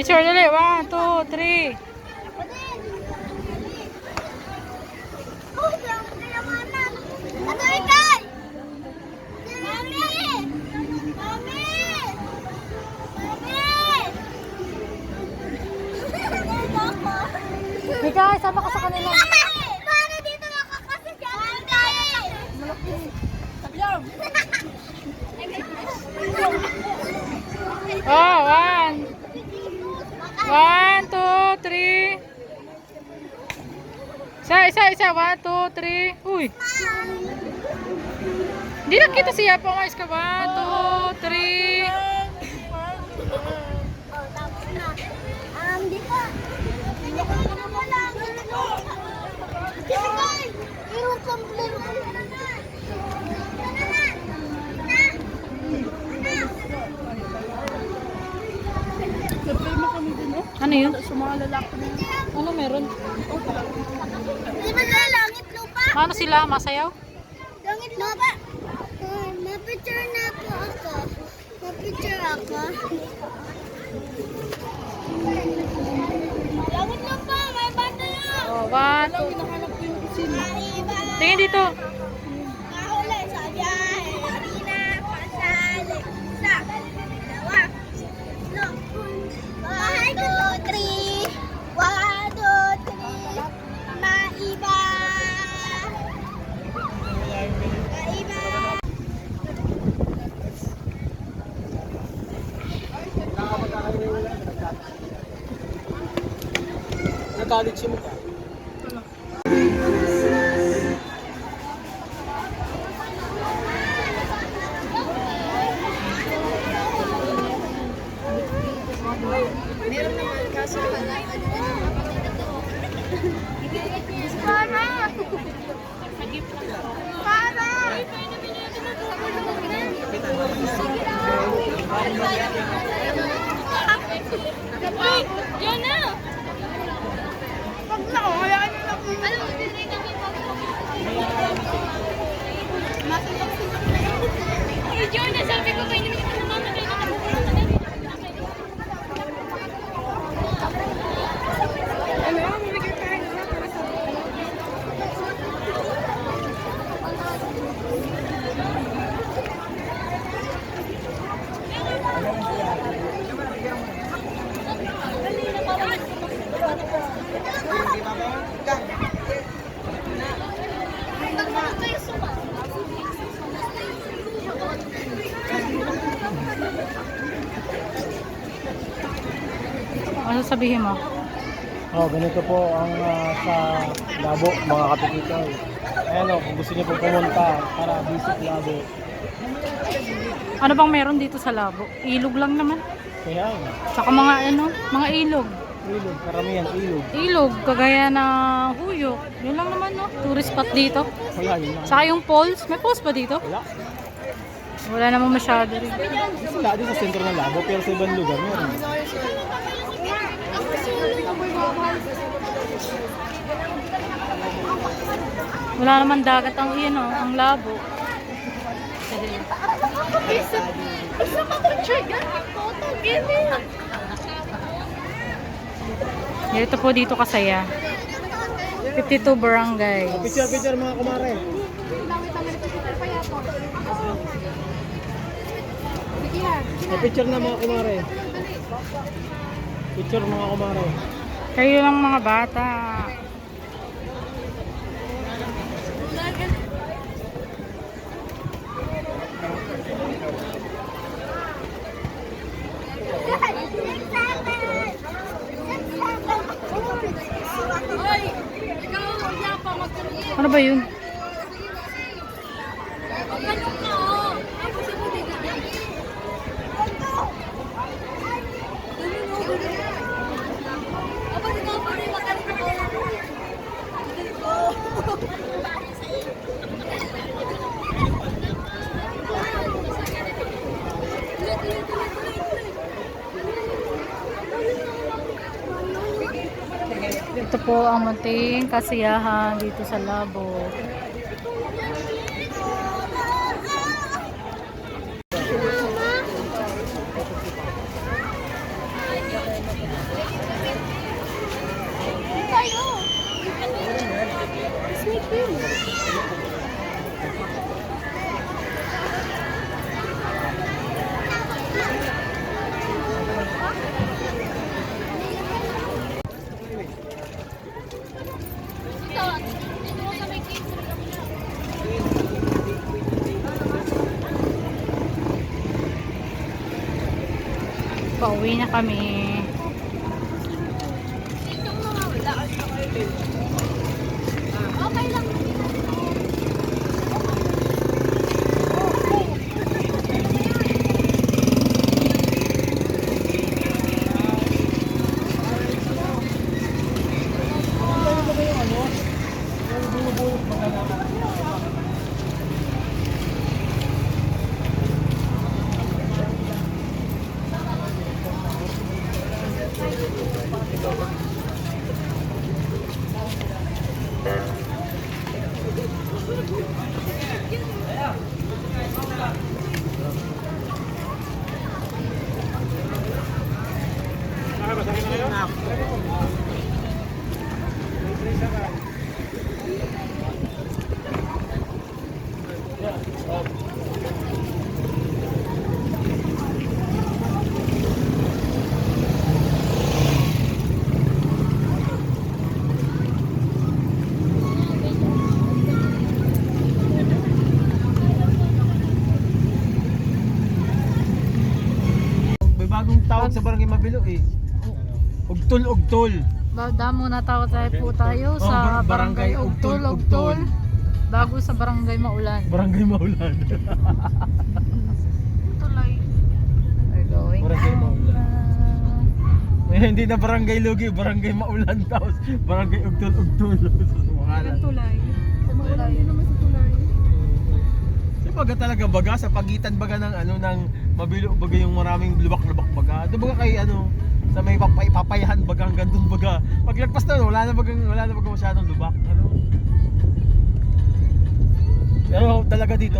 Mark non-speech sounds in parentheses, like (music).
Picture dali. One, two, three. Mami! Mikay, sama ka sa kanila. Three. Isa, isa, isa. One, two, three. Uy. Hindi kita siya pa. Umayos ka. One, Ano yun? Sa mga lalaki na Ano meron? Di ba langit lupa? Ano sila? Masayaw? Langit lupa. Oh, ma-picture na po ako. Ma-picture ako. Langit lupa, may banda na. Oh, one, two. Tingin dito. kali chimuka. Ano sabihin mo? Oh, ganito po ang ah, sa Labo, mga kapitikaw. Ayan o, kung gusto niyo po pumunta, para visit Labo. Ano bang meron dito sa labo? Ilog lang naman. Kaya, Saka mga ano, mga ilog. ilog, karamihan ilog. Ilog, kagaya na Huyok. Yun lang naman, no? Tourist spot dito. Wala, yun lang. Saka yung falls. May falls ba dito? Wala. Wala namang masyado rin. Wala din sa sentro ng Labo, pero sa ibang lugar meron. Wala naman dagat ang iyan, oh, ang labo. Isa, isa pa picture yan. Photo, give me. Dito po dito kasaya. 52 barangays. Picture, picture mga kumare. Picture na mga kumare. Picture mga kumare. Kayo lang mga bata. Ano ba yun? po ang munting kasiyahan dito sa labo. Thank you. Pauwi na kami. Okay lang. May tawag sa Barangay Mabilo eh. Ugtol, ugtol. Damo na tao tayo po tayo Oh, sa bar- barangay barangay Ugtol, Ugtol. Bago sa barangay Maulan. Barangay Maulan. (laughs) Tuloy. We're going Barangay Maulan. eh, (laughs) hindi na Barangay Lugi, Barangay Maulan tapos Barangay Ugtol, ugtol. Tulay. Baga talaga baga sa pagitan baga ng ano ng mabilo baga yung maraming lubak-lubak baga. Do baga kay ano sa may papay papayahan baga hanggang dun baga. Paglagpas na wala na baga wala na baga masyadong lubak. Ano? Pero talaga dito